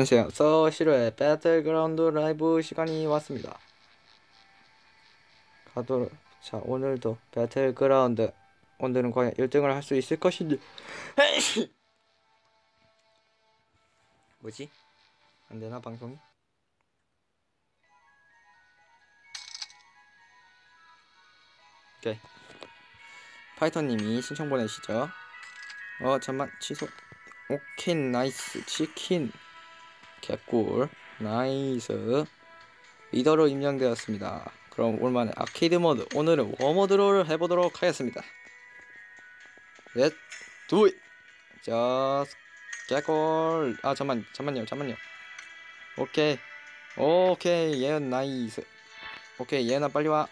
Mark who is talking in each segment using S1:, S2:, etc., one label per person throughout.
S1: 안녕하세요. 서시로의 배틀그라운드 라이브 시간이 왔습니다. 가도록 자 오늘도 배틀그라운드 오늘은 과연 1등을 할 수 있을 것인지 뭐지? 안 되나 방송이? 오케이 파이터님이 신청 보내시죠 어 잠만 취소 오케이 나이스 치킨 개꿀. 나이스. 리더로 임명되었습니다. 그럼 오랜만에 아케이드 모드. 오늘은 워머드로를 해보도록 하겠습니다. 렛 두잇 자 개꿀. 아 잠만 잠만요 잠만요. 오케이. 오케이. 예은 나이스. 오케이. 예은아 빨리 와.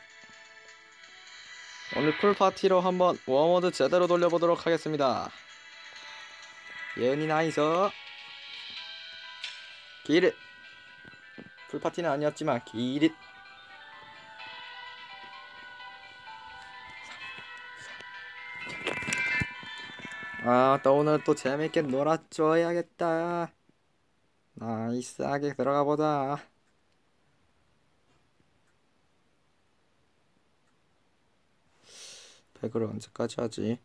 S1: 오늘 풀파티로 한번 워머드 제대로 돌려보도록 하겠습니다. 예은이 나이스 기릿. 풀파티는 아니었지만 기릿. 아또 오늘 또 재밌게 놀아줘야겠다. 나이스하게 들어가보자. 백을 언제까지 하지?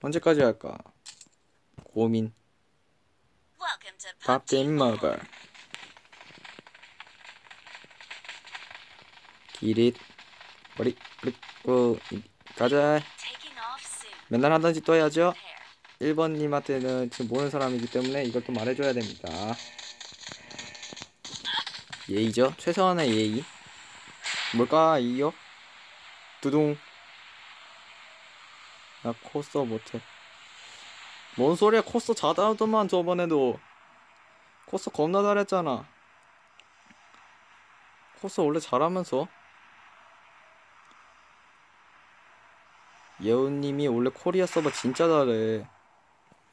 S1: 언제까지 할까? 고민 밥좀 먹어 기릿 머리 가자.
S2: Taking off soon.
S1: 맨날 하던 짓또 해야죠?
S2: Hair.
S1: 1번님한테는 지금 모르는 사람이기 때문에 이걸 또 말해줘야 됩니다. 예의죠? 최소한의 예의. 뭘까요 두둥. 나 코스 못해. 뭔 소리야 코스 잘하더만 저번에도 코스 겁나 잘했잖아. 코스 원래 잘하면서. 예은님이 원래 코리아 서버 진짜 잘해.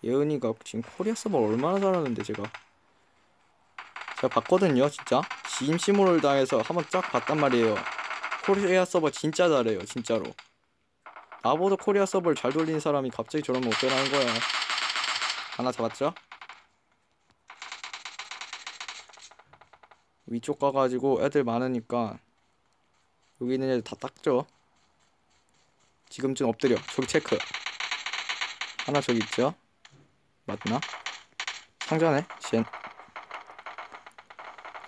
S1: 예은이가 지금 코리아 서버 얼마나 잘하는데 제가. 제가 봤거든요 진짜. 심심을 당해서 한번 쫙 봤단 말이에요. 코리아 서버 진짜 잘해요 진짜로. 나보다 코리아 서버를 잘 돌리는 사람이 갑자기 저러면 어쩌라는 거야. 하나 잡았죠? 위쪽 가가지고 애들 많으니까 여기 있는 애들 다 닦죠. 지금쯤 엎드려. 저기 체크. 하나 저기 있죠? 맞나? 상자네 쟨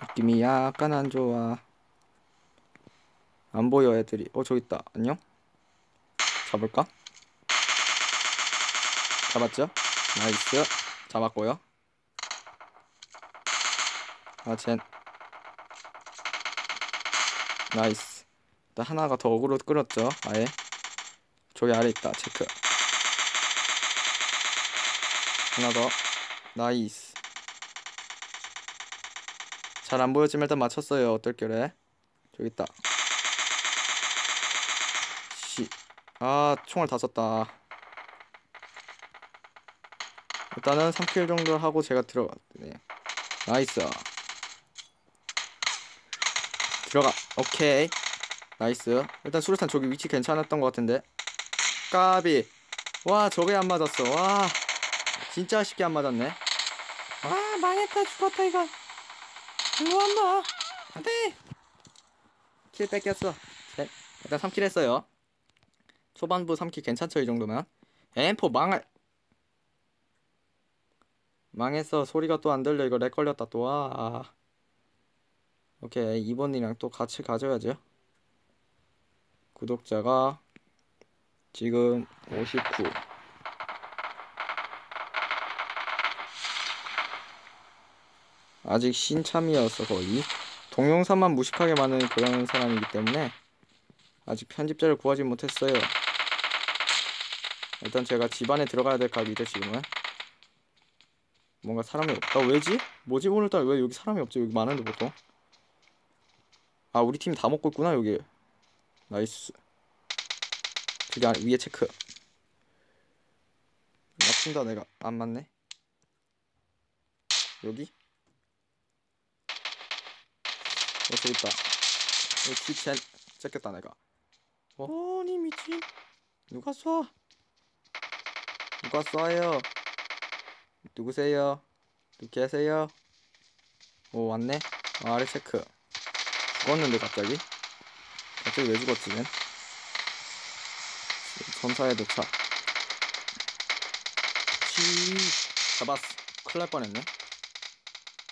S1: 느낌이 약간 안 좋아. 안 보여 애들이. 어 저기 있다. 안녕? 잡을까? 잡았죠? 나이스. 잡았고요. 아쟨 나이스. 일단 하나가 더 어그로 끌었죠 아예. 저기 아래 있다 체크. 하나 더. 나이스. 잘 안 보였지만 일단 맞췄어요 어떨결에. 저기 있다. 씨 아 총알 다 썼다. 일단은 3킬 정도 하고 제가 들어갔네. 나이스 들어가. 오케이. 나이스. 일단 수류탄 저기 위치 괜찮았던 것 같은데. 까비. 와 저게 안 맞았어. 와. 진짜 쉽게 안 맞았네. 아 망했다 죽었다 이거. 일로 왔나 안돼. 킬 뺏겼어. 네, 일단 3킬 했어요. 초반부 3킬 괜찮죠 이 정도면? M4 망할. 망했어. 소리가 또 안 들려. 이거 렉 걸렸다 또와. 아. 오케이 이번이랑 또 같이 가져야죠. 구독자가 지금 59 아직 신참이어서 거의 동영상만 무식하게 많은 그런 사람이기 때문에 아직 편집자를 구하지 못했어요. 일단 제가 집안에 들어가야 될 각이죠 지금은. 뭔가 사람이 없다 왜지? 뭐지? 오늘따라 왜 여기 사람이 없지? 여기 많은데 보통 아 우리 팀 다 먹고 있구나 여기. 나이스. 안, 위에 체크. 맞춘다 내가. 안 맞네. 여기? 어 저기 있다. 여기 키첸 째꼈다 내가. 어니 미친. 누가 쏴? 누가 쏴요? 누구세요? 누구 계세요? 오 왔네. 아, 아래 체크 죽었는데 갑자기? 갑자기 왜 죽었지 는 점사에 도착 치 잡았어. 큰일 날 뻔했네.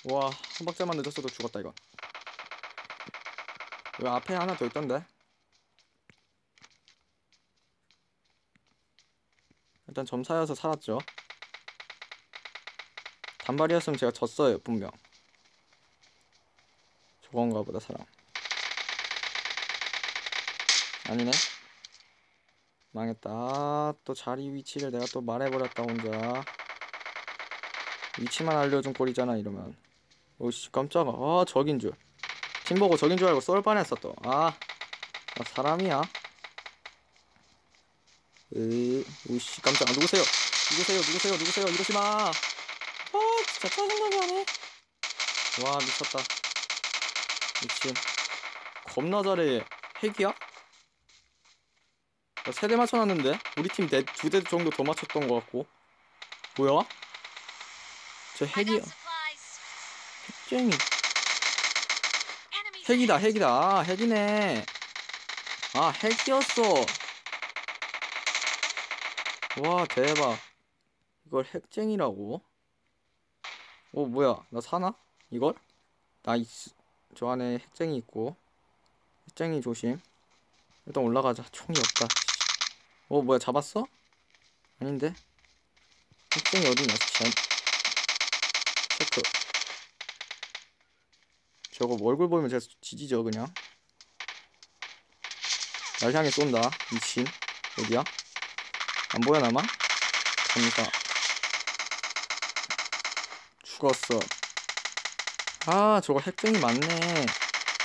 S1: 와한 박자만 늦었어도 죽었다 이거 여기 앞에 하나 더 있던데? 일단 점사여서 살았죠. 단발이었으면 제가 졌어요 분명. 저건가 보다 사람 아니네. 망했다. 아, 또 자리 위치를 내가 또 말해버렸다 혼자. 위치만 알려준 꼴이잖아 이러면. 오씨 깜짝아. 아 적인 줄. 팀보고 적인 줄 알고 쏠 뻔했어 또아 나 사람이야. 으 오씨 깜짝아. 누구세요? 누구세요? 누구세요? 누구세요? 이러지마. 아 진짜 짜증나게 하네 와 미쳤다. 미친. 겁나 잘해. 핵이야? 나세대 맞춰놨는데 우리 팀 두 대 정도 더 맞췄던 것 같고. 뭐야? 저 핵이야. 핵쟁이. 핵이다. 핵이다. 아 핵이네. 아 핵이었어. 와 대박. 이걸 핵쟁이라고? 오 뭐야? 나 사나? 이걸? 나이스. 저 안에 핵쟁이 있고. 핵쟁이 조심. 일단 올라가자. 총이 없다 오 뭐야 잡았어? 아닌데? 핵쟁이 어디냐 젠 체크. 저거 얼굴 보이면 제가 지지죠 그냥. 날 향해 쏜다 미친. 어디야? 안 보여 나만? 감사 죽었어. 아 저거 핵쟁이 맞네.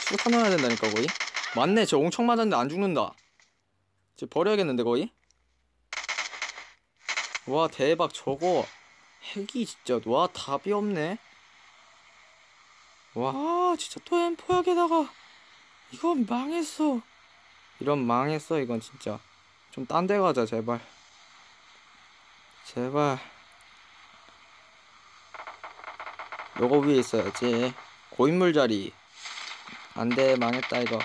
S1: 수류탄 넣어야 된다니까 거의. 맞네 저 엄청 맞았는데 안 죽는다 이제 버려야겠는데 거의? 와 대박. 저거 핵이 진짜. 와 답이 없네. 와 진짜 또 엠포역에다가 이건 망했어. 이런 망했어 이건 진짜. 좀 딴 데 가자 제발. 제발. 요거 위에 있어야지. 고인물 자리. 안돼 망했다 이거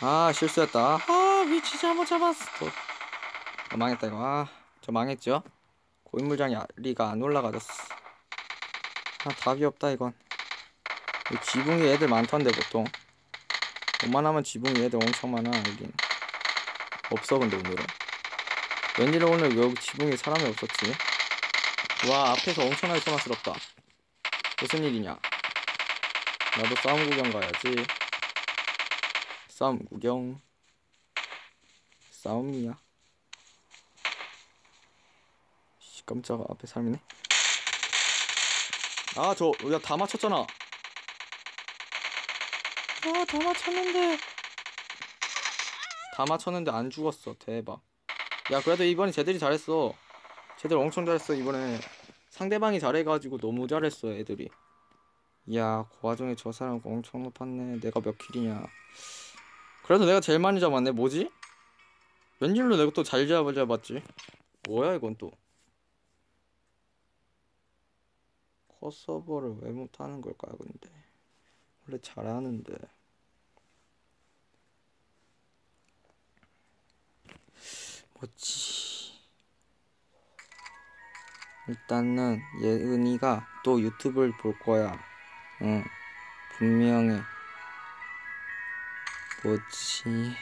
S1: 아 실수했다. 아 위치 잘못 잡았어. 또. 아, 망했다 이거. 아저 망했죠? 고인물 자리가 안 올라가졌어. 아 답이 없다 이건. 이 지붕 이 애들 많던데 보통. 웬만하면 지붕 이 애들 엄청 많아 여긴. 없어 근데 오늘은. 웬일로 오늘 여기 지붕에 사람이 없었지? 와 앞에서 엄청나게 소란스럽다. 무슨 일이냐? 나도 싸움 구경 가야지 싸움 구경. 싸움이야. 씨 깜짝아 앞에 사람이네? 아저 야 다 맞췄잖아. 아다 맞췄는데. 다 맞췄는데 안 죽었어. 대박. 야 그래도 이번에 쟤들이 잘했어. 쟤들 엄청 잘했어 이번에. 상대방이 잘해가지고 너무 잘했어 애들이 이야 그 와중에 저 사람 엄청 높았네. 내가 몇 킬이냐 그래도 내가 제일 많이 잡았네. 뭐지? 웬일로 내가 또 잘 잡아 잡았지? 뭐야 이건 또. 커서버를 왜 못하는 걸까요 근데? 원래 잘하는데. 뭐지? 일단은 예은이가 또 유튜브를 볼 거야. 응. 분명해 뭐지?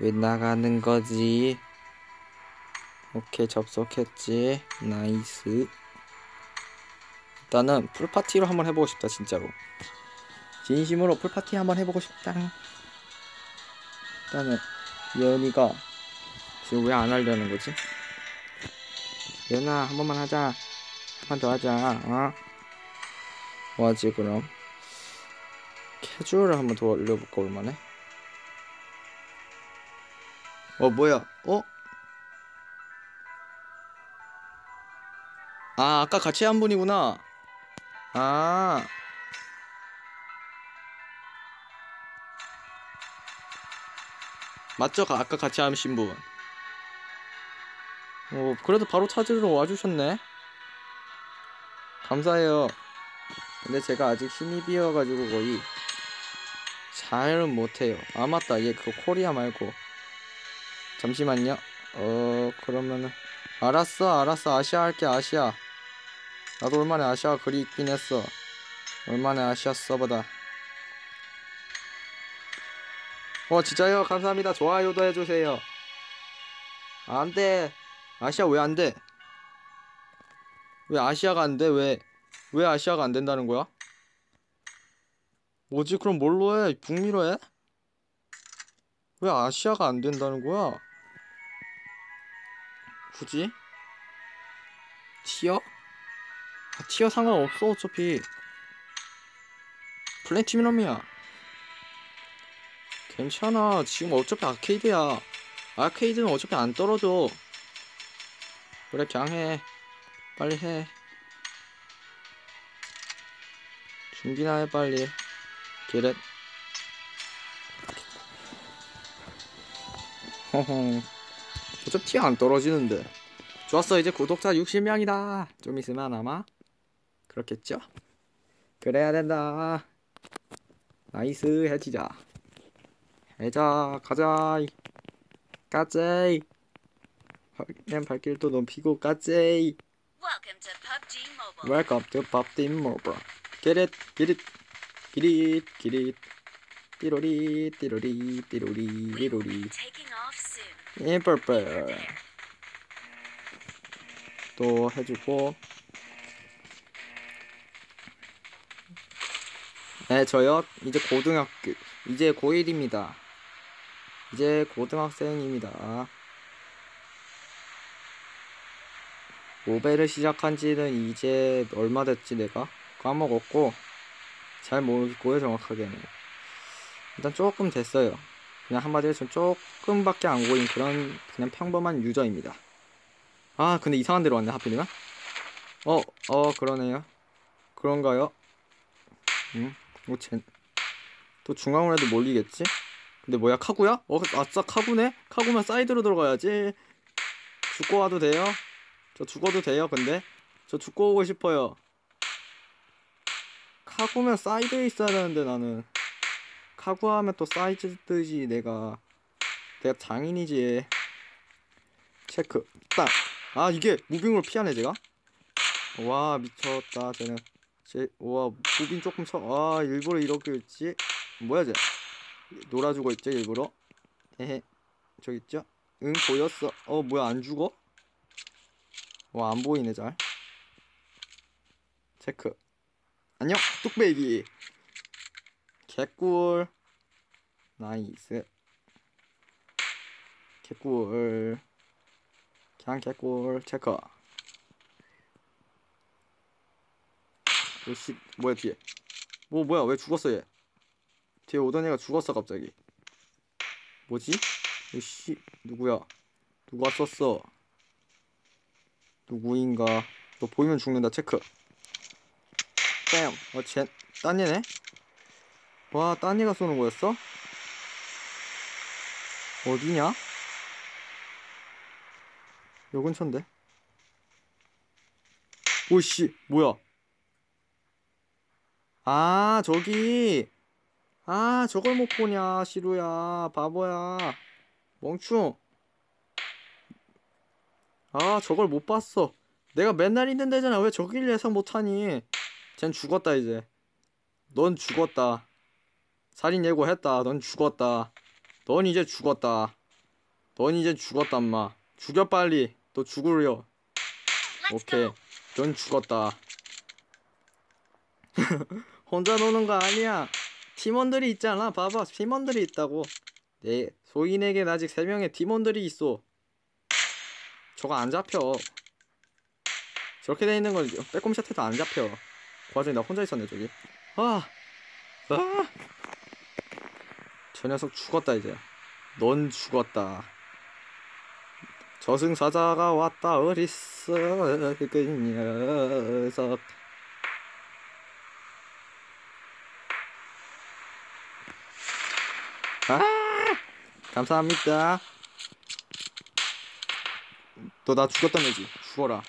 S1: 왜 나가는 거지? 오케이 접속했지. 나이스. 일단은 풀파티로 한번 해보고 싶다 진짜로. 진심으로 풀파티 한번 해보고 싶다. 일단은 예은이가 지금 왜 안 하려는 거지? 예은아 한 번만 하자. 한 번 더 하자 어? 뭐하지 그럼? 캐주얼을 한번 더 올려볼까 얼마네 어 뭐야 어? 아 아까 같이 한 분이구나 아 맞죠? 가- 아까 같이 하신 분. 어, 그래도 바로 찾으러 와주셨네. 감사해요. 근데 제가 아직 신이 비어가지고 거의 잘은 못해요. 아 맞다 얘 그거 코리아 말고 잠시만요. 어 그러면은 알았어 알았어 아시아 할게 아시아. 나도 얼마나 아시아 글이 있긴 했어. 얼마나 아시아 서버다. 어 진짜요 감사합니다 좋아요도 해주세요. 안돼 아시아 왜 안돼? 왜 아시아가 안돼 왜? 왜 아시아가 안 된다는 거야? 뭐지 그럼 뭘로 해? 북미로 해? 왜 아시아가 안 된다는 거야? 굳이? 티어? 아, 티어 상관없어 어차피. 플래티넘이야 괜찮아. 지금 어차피 아케이드야. 아케이드는 어차피 안 떨어져. 그래 그냥 해. 빨리 해. 준비나 해 빨리. 기렛 허허 어차피 티 안 떨어지는데. 좋았어 이제 구독자 60명이다. 좀 있으면 아마 그렇겠죠? 그래야 된다. 나이스 해지자. 해자 가자. 까제이. Nem 발길도 높이고 까제이.
S2: Welcome to PUBG Mobile.
S1: Get it Get it Get it Get it 띠로리 띠로리 띠로리 띠로리 임펄펄 또 해주고. 네 저요 이제 고등학교 이제 고1입니다. 이제 고등학생입니다. 모베를 시작한 지는 이제 얼마 됐지 내가? 까먹었고 잘 모르고요 정확하게는. 일단 조금 됐어요 그냥 한마디로 좀 조금밖에 안 고인 그런 그냥 평범한 유저입니다. 아 근데 이상한 데로 왔네 하필이면. 어, 어 그러네요. 그런가요? 응? 뭐 쟤, 또 중앙으로 해도 몰리겠지? 근데 뭐야 카구야? 어 아싸 카구네? 카구면 사이드로 들어가야지. 죽고 와도 돼요? 저 죽어도 돼요 근데? 저 죽고 오고 싶어요. 카구면 사이드에 있어야 되는데 나는. 카구하면 또 사이즈 뜨지 내가 내가 장인이지. 체크. 딱 아 이게 무빙으로 피하네 제가? 와 미쳤다 쟤는. 쟤와 무빙 조금 쳐아 일부러 이렇게 했지? 뭐야 쟤? 놀아주고 있죠 일부러? 에헤. 저기 있죠? 응 보였어. 어 뭐야 안 죽어? 와 안 보이네 잘. 체크. 안녕 뚝배기. 개꿀 나이스. 개꿀. 그냥 개꿀. 체크. 오씨 뭐야 뒤에. 뭐 뭐야 왜 죽었어 얘? 뒤에 오던 애가 죽었어 갑자기. 뭐지? 오씨 누구야? 누가 썼어? 누구인가? 너 보이면 죽는다 체크. 뺨. 어쟤딴 얘네? 와, 딴 애가 쏘는 거였어? 어디냐? 요 근처인데? 오씨, 뭐야? 아, 저기! 아, 저걸 못 보냐, 시루야. 바보야. 멍충. 아, 저걸 못 봤어. 내가 맨날 있는 데잖아. 왜 저길 예상 못하니? 쟨 죽었다, 이제. 넌 죽었다. 살인 예고했다. 넌 죽었다. 넌 이제 죽었다. 넌 이제 죽었다, 엄마. 죽여 빨리. 너 죽으려. 오케이. 넌 죽었다. 혼자 노는 거 아니야. 팀원들이 있잖아. 봐봐. 팀원들이 있다고. 네. 소인에겐 아직 세 명의 팀원들이 있어. 저거 안 잡혀. 저렇게 돼 있는 건 빼꼼샷 해도 안 잡혀. 그 와중에 나 혼자 있었네, 저기. 아! 아! 저 녀석 죽었다, 이제. 넌 죽었다. 저승사자가 왔다, 어딨어, 그 녀석. 아! 감사합니다. 너 나 죽였다며지. 죽어라.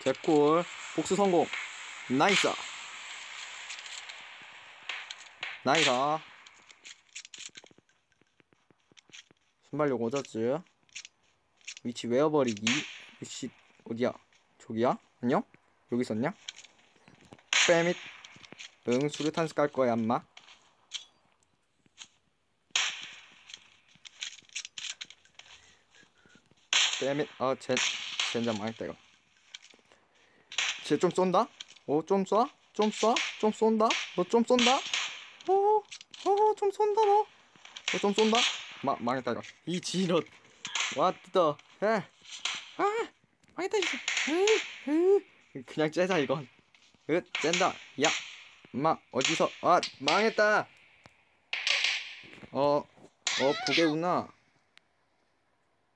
S1: 개꿀. 복수 성공. 나이스. 나이스 신발력 오졌지 위치 외워버리기 위치 어디야 저기야 안녕 여기 있었냐 빼밋 응 수류탄 깔 거야 엄마 빼밋 아쟤 젠장 망했다 이거 쟤 좀 쏜다 오좀 쏴? 좀 쏴? 좀 쏜다? 너 좀 쏜다? 어, 어, 좀 쏜다 너. 너 좀 쏜다? 마, 망했다 이거. 이 지롯. 왔다. 에. 아, 망했다 이거. 그냥 째자 이건. 으, 쨘다. 야, 엄마 어디서? 아, 망했다. 어, 어, 보게구나.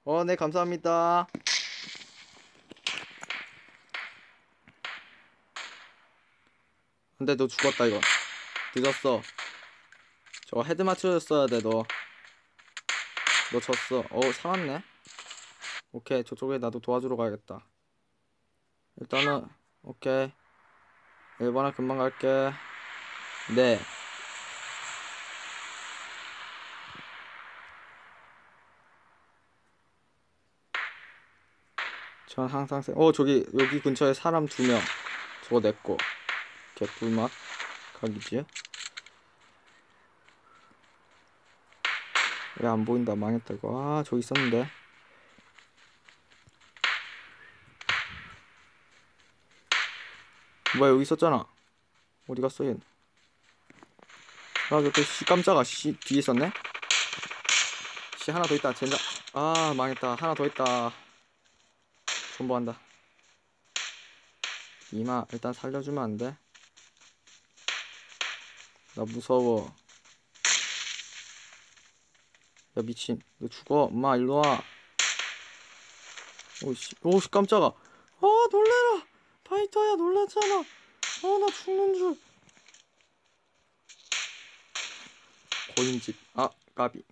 S1: 어, 네 감사합니다. 근데 너 죽었다 이거. 늦었어. 저거 헤드 맞춰줬어야 돼 너. 너 졌어. 어 살았네. 오케이 저쪽에 나도 도와주러 가야겠다. 일단은 오케이. 1번에 금방 갈게. 네. 전 항상 세... 어 저기 여기 근처에 사람 두 명. 저거 냈고. 개꿀맛 각이지. 왜안 보인다 망했다 이거. 아 저기 있었는데. 뭐야 여기 있었잖아. 어디 갔어 얘 아, 저기 씨 깜짝아. 씨 뒤에 있었네? 씨 하나 더 있다. 젠장. 아 망했다. 하나 더 있다. 존버한다. 이마 일단 살려주면 안 돼? 나 무서워 야 미친. 너 죽어. 엄마 일로와. 오씨. 오씨 깜짝아. 아 놀래라. 파이터야 놀랐잖아. 어 나 죽는 줄. 고인집. 아 까비.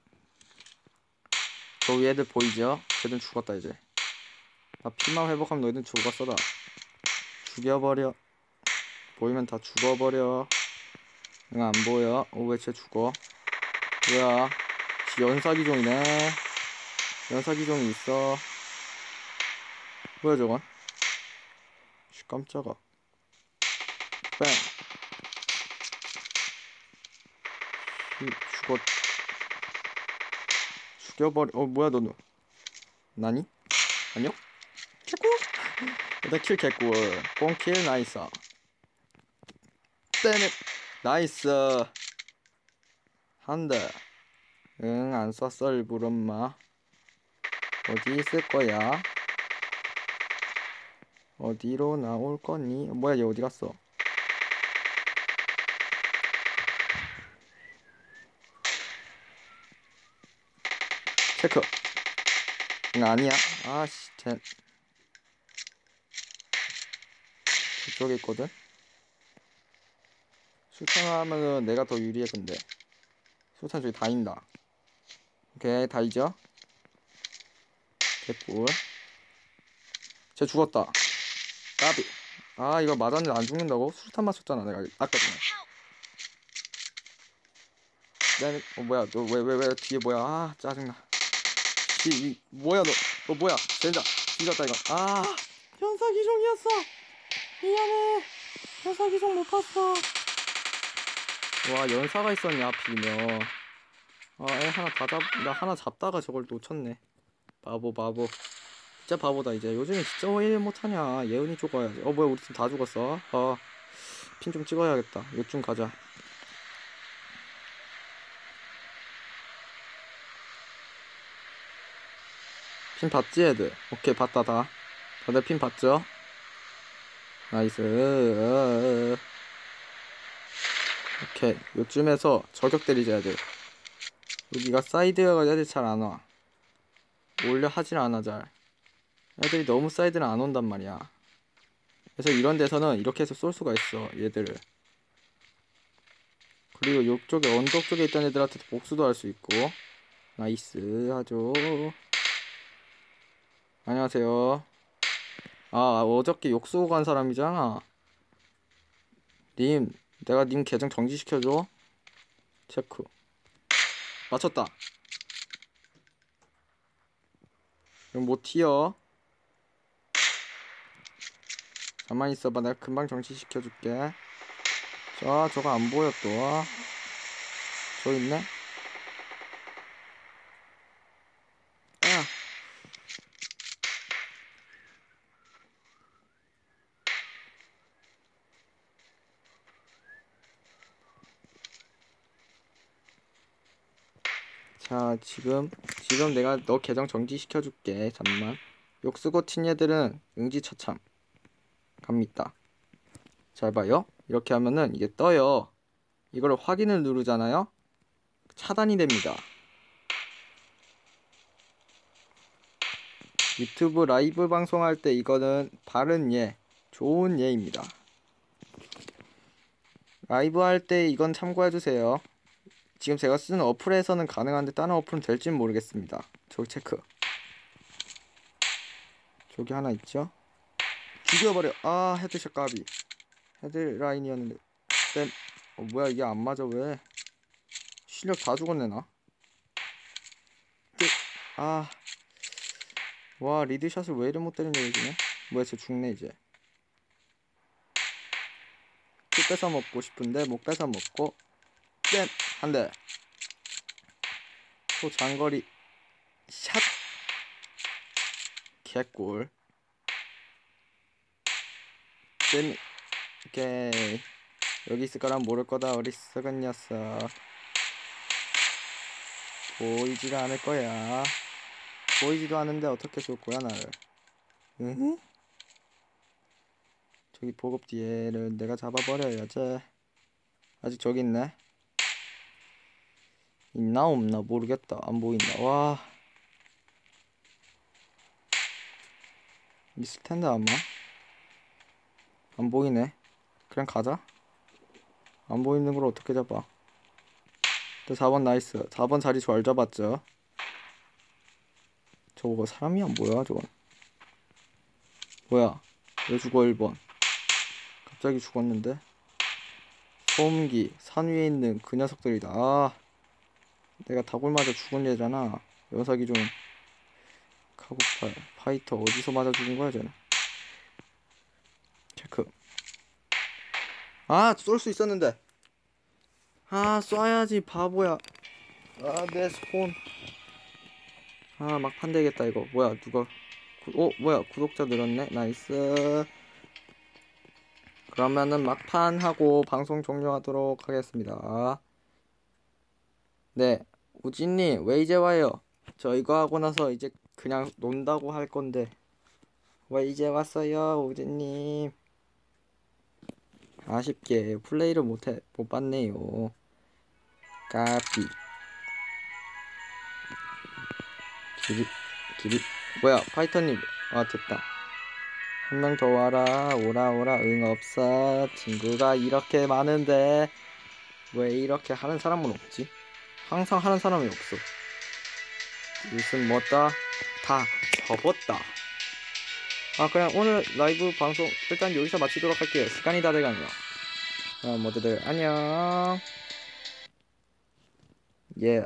S1: 저 위에 애들 보이죠? 쟤들 죽었다 이제. 나 피만 회복하면 너희들 죽었어다 죽여버려. 보이면 다 죽어버려. 응 안 보여. 어왜쟤 죽어? 뭐야? 씨, 연사기종이네. 연사기종이 있어. 뭐야 저건? 씨 깜짝아. 뺑. 이, 죽었. 죽여버려 어 뭐야 너는? 나니? 안녕? 개꿀! 일단 킬 개꿀. 뽕킬 나이스. 떼네 나이스. 한대 응, 안 쐈어, 일부러, 엄마. 어디 있을 거야? 어디로 나올 거니? 뭐야, 얘 어디 갔어? 체크. 응, 아니야. 아씨, 쟤. 저쪽에 있거든? 수탄하면은 내가 더 유리해, 근데. 수탄 저기 다닌다. 오케이 다 잊어. 개꿀 쟤 죽었다. 까비. 아 이거 맞았는데 안 죽는다고? 수류탄 맞췄잖아 내가 아까 전에 내, 어 뭐야 너 왜 왜 왜 뒤에 뭐야? 아 짜증나. 이, 이 뭐야 너 너 뭐야? 젠장. 뒤졌다 이거. 아. 현사기종이었어. 미안해. 현사기종 못 봤어. 와 연사가 있었냐 하필이면 아애 하나 다 잡, 나 하나 잡다가 저걸 놓쳤네. 바보 바보. 진짜 바보다 이제. 요즘에 진짜 왜 못하냐. 예은이 죽어야지. 어 뭐야 우리 팀 다 죽었어? 어 핀 좀 찍어야겠다. 요쯤 가자. 핀 봤지 애들? 오케이 봤다 다. 다들 핀 봤죠? 나이스. 오케이 요쯤에서 저격 때리자 애들 여기가 사이드가 애들 잘안 와. 올려 하질 않아 잘. 애들이 너무 사이드는 안 온단 말이야. 그래서 이런 데서는 이렇게 해서 쏠 수가 있어 얘들을. 그리고 이쪽에 언덕 쪽에 있던 애들한테 복수도 할 수 있고. 나이스 하죠. 안녕하세요. 아 어저께 욕 쓰고 간 사람이잖아. 님, 내가 님 계정 정지시켜줘. 체크 맞췄다. 이건 못 튀어? 가만히 있어봐. 내가 금방 정치시켜줄게. 자 저거 안 보여 또 저 있네 아 자 지금 지금 내가 너 계정 정지시켜 줄게. 잠만. 욕 쓰고 튄 얘들은 응지처참. 갑니다. 잘 봐요. 이렇게 하면은 이게 떠요. 이걸 확인을 누르잖아요. 차단이 됩니다. 유튜브 라이브 방송할 때 이거는 바른 예 좋은 예입니다. 라이브 할 때 이건 참고해 주세요 지금 제가 쓰는 어플에서는 가능한데 다른 어플은 될지는 모르겠습니다. 저기 체크. 저기 하나 있죠? 죽여버려. 아 헤드샷 까비. 헤드라인이었는데. 쌤. 어, 뭐야 이게 안 맞아 왜? 실력 다 죽었네 나. 끝. 아. 와 리드샷을 왜 이래 못 때리냐 요즘에? 뭐야 쟤 죽네 이제. 피 뺏어 먹고 싶은데 목 뺏어 먹고. 쌤. 한 대. 또 장거리 샷. 개꿀. 재미. 오케이. 여기 있을 거란 모를 거다 어리석은 녀석. 보이지가 않을 거야. 보이지도 않은데 어떻게 쏠 거야 나를? 응? 저기 보급 뒤에를 내가 잡아버려야지. 아직 저기 있네. 있나 없나 모르겠다. 안 보인다. 와. 있을 텐데 아마. 안 보이네. 그냥 가자. 안 보이는 걸 어떻게 잡아? 또 4번 나이스. 4번 자리 잘 잡았죠? 저거 사람이 안 보여 저건. 뭐야? 왜 죽어 1번? 갑자기 죽었는데? 소음기 산 위에 있는 그 녀석들이다. 아 내가 다골 맞아 죽은 얘잖아. 녀석이 좀 카고팔 파이터 어디서 맞아 죽은 거야 쟤는? 체크. 아 쏠 수 있었는데. 아 쏴야지 바보야. 아 내 손. 아 막판 되겠다 이거. 뭐야 누가? 구, 어 뭐야 구독자 늘었네. 나이스. 그러면은 막판 하고 방송 종료하도록 하겠습니다. 네, 우진님 왜 이제 와요? 저 이거 하고 나서 이제 그냥 논다고 할 건데 왜 이제 왔어요, 우진님? 아쉽게 플레이를 못해 못 봤네요. 까비. 기립 기립 뭐야 파이터님 아 됐다. 한 명 더 와라 오라 오라 응 없어 친구가 이렇게 많은데 왜 이렇게 하는 사람은 없지? 항상 하는 사람이 없어. 무슨 뭐다 다 접었다. 아 그냥 오늘 라이브 방송 일단 여기서 마치도록 할게요. 시간이 다 돼가네요. 어, 모두들 안녕. 예.